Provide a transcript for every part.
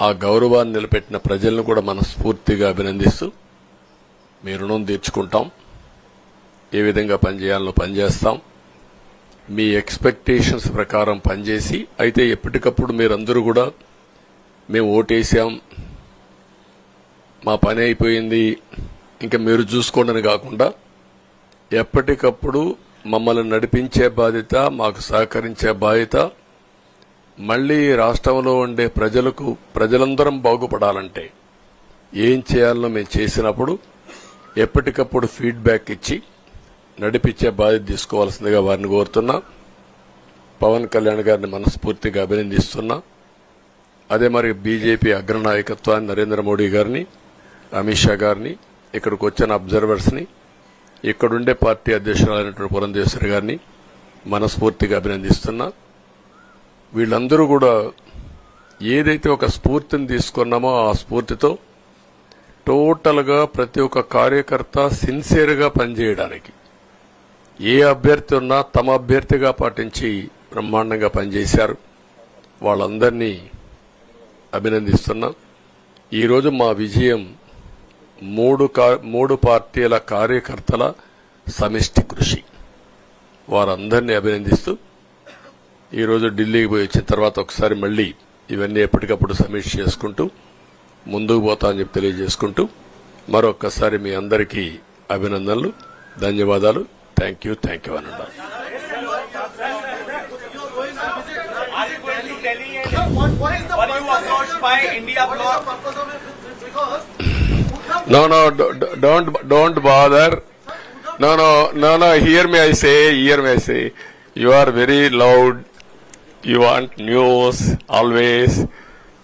ఆ గౌరవాన్ని నిలబెట్టిన ప్రజలను కూడా మనస్ఫూర్తిగా అభినందిస్తూ మీ రుణం తీర్చుకుంటాం. ఏ విధంగా పనిచేయాలో పనిచేస్తాం. మీ ఎక్స్పెక్టేషన్స్ ప్రకారం పనిచేసి అయితే ఎప్పటికప్పుడు మీరందరూ కూడా మేము ఓటేసాం. మా పని అయిపోయింది. ఇంకా మీరు చూసుకోండి కాకుండా ఎప్పటికప్పుడు మమ్మల్ని నడిపించే బాధ్యత మాకు సహకరించే బాధ్యత మళ్ళీ రాష్ట్రంలో ఉండే ప్రజలకు ప్రజలందరం బాగుపడాలంటే ఏం చేయాలో మేము చేసినప్పుడు ఎప్పటికప్పుడు ఫీడ్బ్యాక్ ఇచ్చి నడిపించే బాధ్యత తీసుకోవాల్సిందిగా వారిని కోరుతున్నా. పవన్ కళ్యాణ్ గారిని మనస్ఫూర్తిగా అభినందిస్తున్నా. అదే మరి బీజేపీ అగ్రనాయకత్వాన్ని నరేంద్ర మోడీ గారిని అమిత్ షా గారిని ఇక్కడికి వచ్చిన అబ్జర్వర్స్ని ఇక్కడుండే పార్టీ అధ్యక్షురాలైనటువంటి పురంధేశ్వరి గారిని మనస్ఫూర్తిగా అభినందిస్తున్నా. వీళ్ళందరూ కూడా ఏదైతే ఒక స్ఫూర్తిని తీసుకున్నామో ఆ స్ఫూర్తితో టోటల్గా ప్రతి ఒక్క కార్యకర్త సిన్సియర్గా పనిచేయడానికి ఏ అభ్యర్థి ఉన్నా తమ అభ్యర్థిగా పాటించి బ్రహ్మాండంగా పనిచేశారు. వాళ్ళందరినీ అభినందిస్తున్నా. ఈరోజు మా విజయం మూడు కా- మూడు పార్టీల కార్యకర్తల సమిష్టి కృషి. వారందరినీ అభినందిస్తూ ఈరోజు ఢిల్లీకి పోయి వచ్చిన తర్వాత ఒకసారి మళ్ళీ ఇవన్నీ ఎప్పటికప్పుడు సమీక్ష చేసుకుంటూ ముందుకు పోతానని చెప్పి తెలియజేసుకుంటూ మరొక్కసారి మీ అందరికీ అభినందనలు ధన్యవాదాలు. థ్యాంక్ యూ థ్యాంక్ యూ అని don't bother no no no here may I say here may I say you are very loud you want news always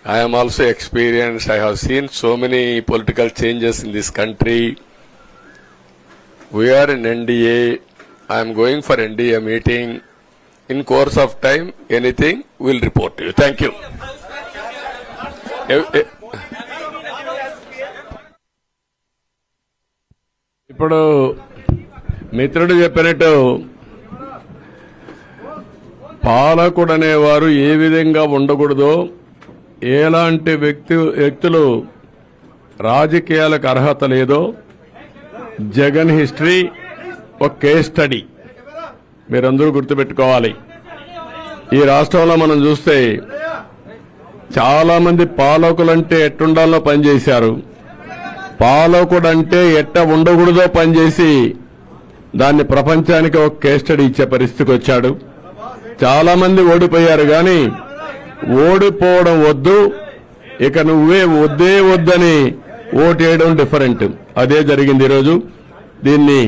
I am also experience I have seen so many political changes in this country we are in NDA I'm going for NDA meeting in course of time anything will report you thank you ఇప్పుడు మిత్రుడు చెప్పినట్టు పాలకుడు అనేవారు ఏ విధంగా ఉండకూడదో ఎలాంటి వ్యక్తి వ్యక్తులు రాజకీయాలకు అర్హత లేదో జగన్ హిస్టరీ ఒక కేస్ స్టడీ. మీరందరూ గుర్తుపెట్టుకోవాలి. ఈ రాష్ట్రంలో మనం చూస్తే చాలా మంది పాలకులంటే ఎట్టుండాలో పనిచేశారు. పాలకుడు అంటే ఎట్ట ఉండకూడదో పనిచేసి దాన్ని ప్రపంచానికి ఒక కేస్ స్టడీ ఇచ్చే పరిస్థితికి వచ్చాడు. చాలా మంది ఓడిపోయారు గాని ఓడిపోవడం వద్దు. ఇక నువ్వే వద్దే వద్దని ఓటేయడం డిఫరెంట్ అదే జరిగింది ఈరోజు. దీన్ని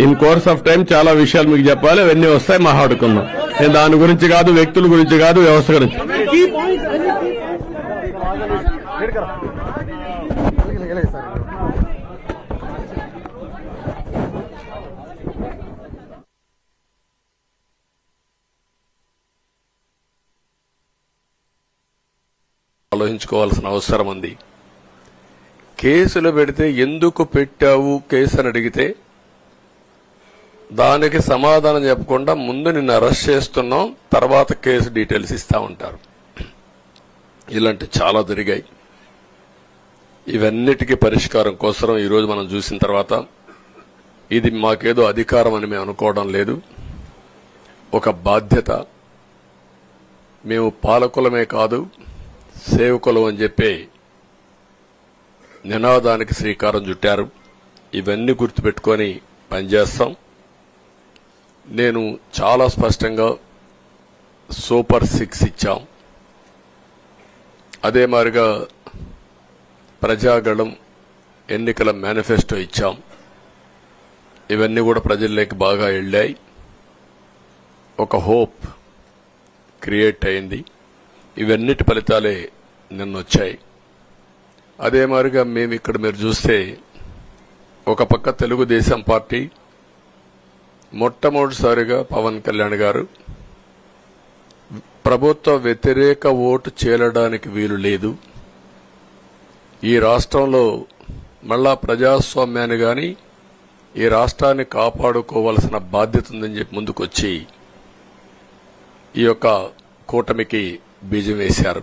ఇన్ కోర్స్ ఆఫ్ టైం చాలా విషయాలు మీకు చెప్పాలి. అవన్నీ వస్తాయి. మాట్లాడుకుందాం నేను దాని గురించి కాదు వ్యక్తుల గురించి కాదు వ్యవస్థ గురించి. ఆలోచించుకోవాల్సిన అవసరం ఉంది. కేసులు పెడితే ఎందుకు పెట్టావు కేసు అని అడిగితే దానికి సమాధానం చెప్పకుండా ముందు నిన్ను అరెస్ట్ చేస్తున్నాం తర్వాత కేసు డీటెయిల్స్ ఇస్తా ఉంటారు. ఇలాంటి చాలా జరిగాయి. ఇవన్నిటికీ పరిష్కారం కోసం ఈరోజు మనం చూసిన తర్వాత ఇది మాకేదో అధికారం అని మేము అనుకోవడం లేదు. ఒక బాధ్యత. మేము పాలకులమే కాదు సేవకులం అని చెప్పి నినాదానికి శ్రీకారం చుట్టారు. ఇవన్నీ గుర్తుపెట్టుకొని పనిచేస్తాం. నేను చాలా స్పష్టంగా సూపర్ సిక్స్ ఇచ్చాం. అదే మాదిరిగా ప్రజాగళం ఎన్నికల మేనిఫెస్టో ఇచ్చాం. ఇవన్నీ కూడా ప్రజల్లోకి బాగా వెళ్ళాయి. ఒక హోప్ క్రియేట్ అయింది. ఇవన్నిటి ఫలితాలే నిన్న వచ్చాయి అదే మాదిరిగా మేము ఇక్కడ మీరు చూస్తే ఒక పక్క తెలుగుదేశం పార్టీ మొట్టమొదటిసారిగా పవన్ కళ్యాణ్ గారు ప్రభుత్వ వ్యతిరేక ఓటు చేలడానికి వీలు లేదు. ఈ రాష్ట్రంలో మళ్ళా ప్రజాస్వామ్యాన్ని గాని ఈ రాష్ట్రాన్ని కాపాడుకోవాల్సిన బాధ్యత ఉందని చెప్పి ముందుకొచ్చి ఈ యొక్క కూటమికి బీజం వేశారు.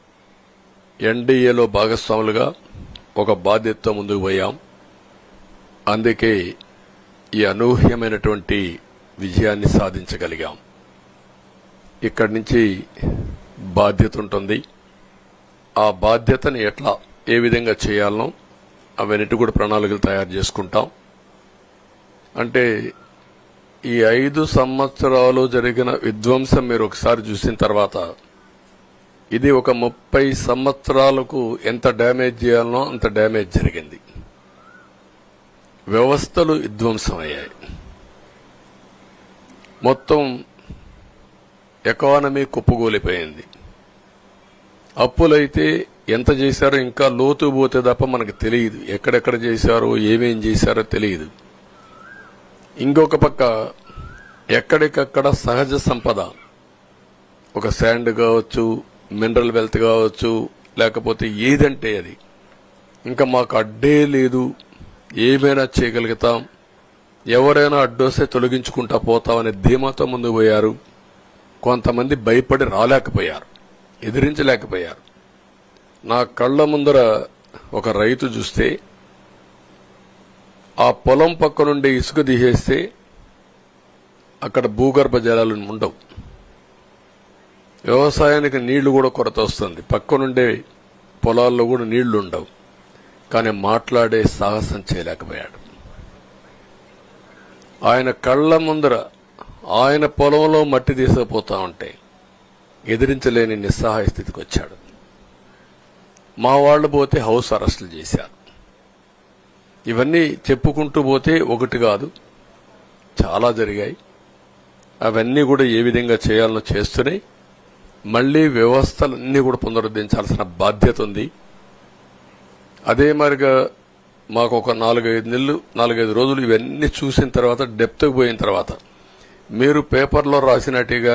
ఎన్డీఏలో భాగస్వాములుగా ఒక బాధ్యతతో ముందుకు పోయాం. అందుకే ఈ అనూహ్యమైనటువంటి విజయాన్ని సాధించగలిగాం. ఇక్కడి నుంచి బాధ్యత ఉంటుంది. ఆ బాధ్యతని ఎట్లా ఏ విధంగా చేయాలనో అవన్నిటి కూడా ప్రణాళికలు తయారు చేసుకుంటాం. అంటే ఈ ఐదు సంవత్సరాలు జరిగిన విధ్వంసం మీరు ఒకసారి చూసిన తర్వాత ఇది ఒక ముప్పై సంవత్సరాలకు ఎంత డ్యామేజ్ చేయాలనో అంత డ్యామేజ్ జరిగింది. వ్యవస్థలు విధ్వంసమయ్యాయి. మొత్తం ఎకానమీ కుప్పగూలిపోయింది అప్పులైతే ఎంత చేశారో ఇంకా లోతు పోతే తప్ప మనకు తెలియదు. ఎక్కడెక్కడ చేశారో ఏమేం చేశారో తెలియదు. ఇంకొక పక్క ఎక్కడికక్కడ సహజ సంపద ఒక శాండ్ కావచ్చు మినరల్ వెల్త్ కావచ్చు లేకపోతే ఏదంటే అది. ఇంకా మాకు అడ్డే లేదు. ఏమైనా చేయగలుగుతాం. ఎవరైనా అడ్డొస్తే తొలగించుకుంటా పోతామనే ధీమాతో ముందుకు పోయారు. కొంతమంది భయపడి రాలేకపోయారు. ఎదిరించలేకపోయారు. నా కళ్ళ ముందర ఒక రైతు చూస్తే ఆ పొలం పక్క నుండి ఇసుక తీసేస్తే అక్కడ భూగర్భ జలాలు ఉండవు. వ్యవసాయానికి నీళ్ళు కూడా కొరత వస్తుంది. పక్కనుండే పొలాల్లో కూడా నీళ్ళు ఉండవు కానీ మాట్లాడే సాహసం చేయలేకపోయాడు. ఆయన కళ్ళ ముందర ఆయన పొలంలో మట్టి తీసుకుపోతా ఉంటే ఎదిరించలేని నిస్సహాయ స్థితికి వచ్చాడు. మా వాళ్ళు పోతే హౌస్ అరెస్టులు చేశారు. ఇవన్నీ చెప్పుకుంటూ పోతే ఒకటి కాదు చాలా జరిగాయి. అవన్నీ కూడా ఏ విధంగా చేయాలనో చేస్తూనే మళ్ళీ వ్యవస్థలన్నీ కూడా పునరుద్ధరించాల్సిన బాధ్యత ఉంది. అదే మరిగా మాకు ఒక నాలుగైదు నెలలు నాలుగైదు రోజులు ఇవన్నీ చూసిన తర్వాత డెప్త్కి పోయిన తర్వాత మీరు పేపర్లో రాసినట్టుగా